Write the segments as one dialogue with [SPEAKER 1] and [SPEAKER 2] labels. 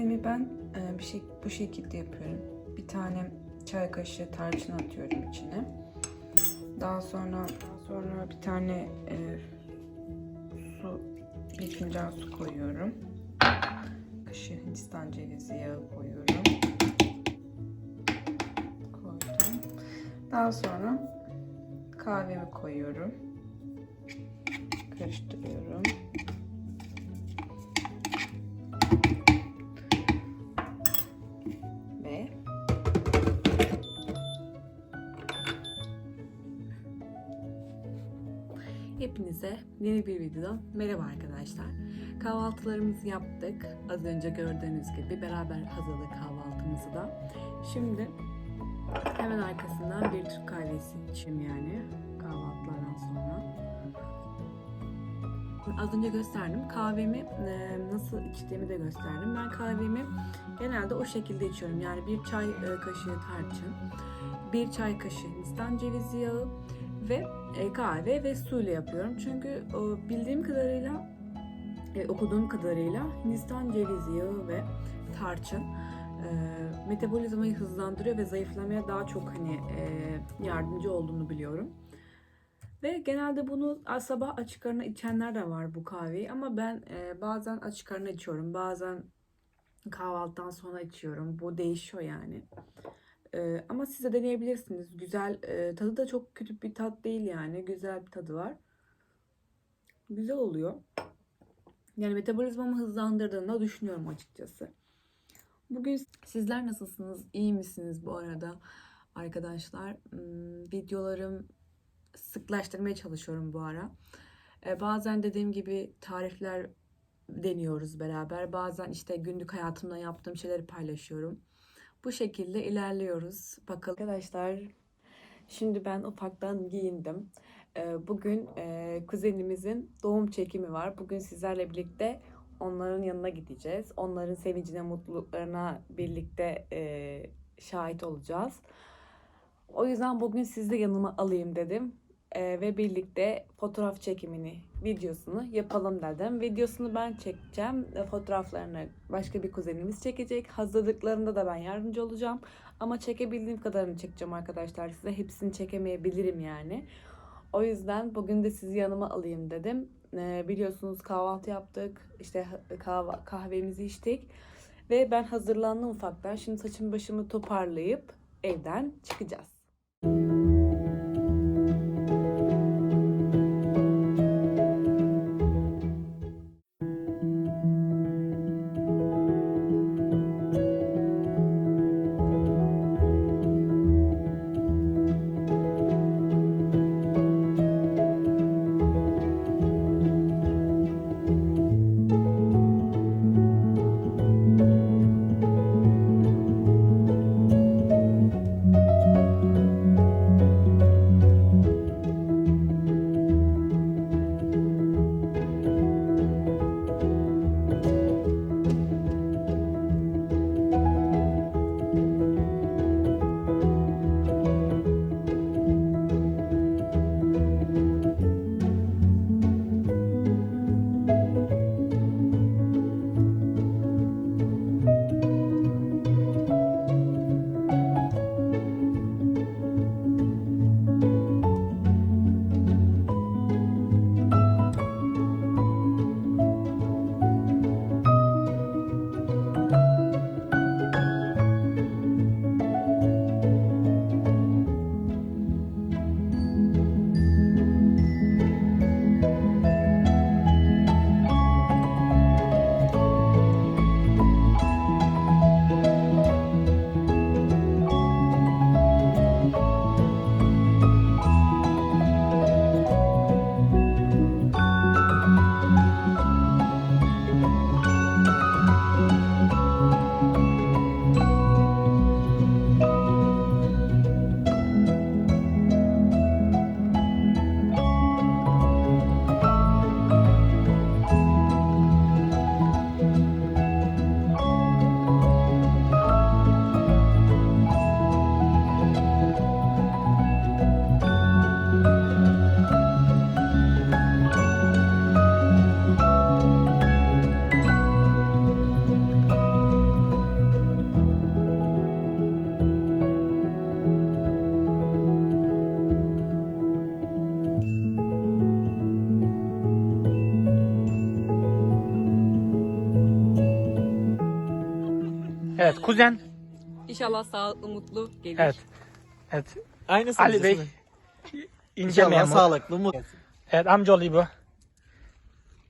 [SPEAKER 1] Kahvemi ben e, bir şey bu şekilde yapıyorum. Bir tane çay kaşığı tarçın atıyorum içine. Daha sonra daha sonra bir tane e, su bir fincan su koyuyorum. Kaşığı Hindistan cevizi yağı koyuyorum. Koydum. Daha sonra kahvemi koyuyorum. Karıştırıyorum.
[SPEAKER 2] Hepinize yeni bir videodan merhaba arkadaşlar. Kahvaltılarımızı yaptık. Az önce gördüğünüz gibi beraber hazırladık kahvaltımızı da. Şimdi hemen arkasından bir Türk kahvesi içeyim yani kahvaltılardan sonra. Az önce gösterdim. Kahvemi e, nasıl içtiğimi de gösterdim. Ben kahvemi genelde o şekilde içiyorum. Yani bir çay e, kaşığı tarçın, bir çay kaşığı Hindistan cevizi yağı, ve kahve ve suyla yapıyorum. Çünkü o, bildiğim kadarıyla, e, okuduğum kadarıyla Hindistan cevizi yağı ve tarçın e, metabolizmayı hızlandırıyor ve zayıflamaya daha çok hani e, yardımcı olduğunu biliyorum. Ve genelde bunu sabah açık karnına içenler de var bu kahveyi ama ben e, bazen açık karnına içiyorum. Bazen kahvaltıdan sonra içiyorum. Bu değişiyor yani. Ee, ama siz de deneyebilirsiniz. Güzel, e, tadı da çok kötü bir tat değil yani. Güzel bir tadı var. Güzel oluyor. Yani metabolizmamı hızlandırdığını da düşünüyorum açıkçası. Bugün sizler nasılsınız? İyi misiniz bu arada arkadaşlar? Hmm, videolarım sıklaştırmaya çalışıyorum bu ara. Ee, bazen dediğim gibi tarifler deniyoruz beraber. Bazen işte günlük hayatımda yaptığım şeyleri paylaşıyorum. Bu şekilde ilerliyoruz. Bakalım. Arkadaşlar şimdi ben ufaktan giyindim. Ee, Bugün e, kuzenimizin doğum çekimi var. Bugün sizlerle birlikte onların yanına gideceğiz. Onların sevincine, mutluluklarına birlikte e, şahit olacağız. O yüzden bugün sizi yanıma alayım dedim. E, ve birlikte fotoğraf çekimini, videosunu yapalım dedim. Videosunu ben çekeceğim. E, fotoğraflarını başka bir kuzenimiz çekecek. Hazırlıklarında da ben yardımcı olacağım. Ama çekebildiğim kadarını çekeceğim arkadaşlar size. Hepsini çekemeyebilirim yani. O yüzden bugün de sizi yanıma alayım dedim. E, biliyorsunuz kahvaltı yaptık. İşte kahve, kahvemizi içtik. Ve ben hazırlandım ufaktan. Şimdi saçımı başımı toparlayıp evden çıkacağız.
[SPEAKER 3] Evet kuzen.
[SPEAKER 2] İnşallah sağlıklı, mutlu gelir.
[SPEAKER 3] Evet. Evet.
[SPEAKER 4] Aynısı
[SPEAKER 3] Ali Bey. İnce
[SPEAKER 4] İnşallah
[SPEAKER 3] memur.
[SPEAKER 4] sağlıklı, mutlu.
[SPEAKER 3] Evet amcaoğlu bu.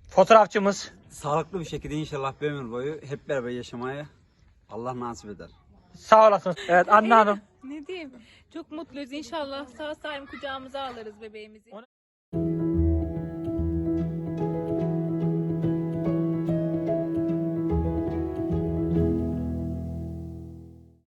[SPEAKER 3] Fotoğrafçımız.
[SPEAKER 5] Sağlıklı bir şekilde inşallah bir ömür boyu hep beraber yaşamaya Allah nasip eder.
[SPEAKER 3] Sağ olasın. Evet Anne Hanım.
[SPEAKER 6] Ne diyeyim? Çok mutluyuz. İnşallah sağ salim kucağımıza alırız bebeğimizi.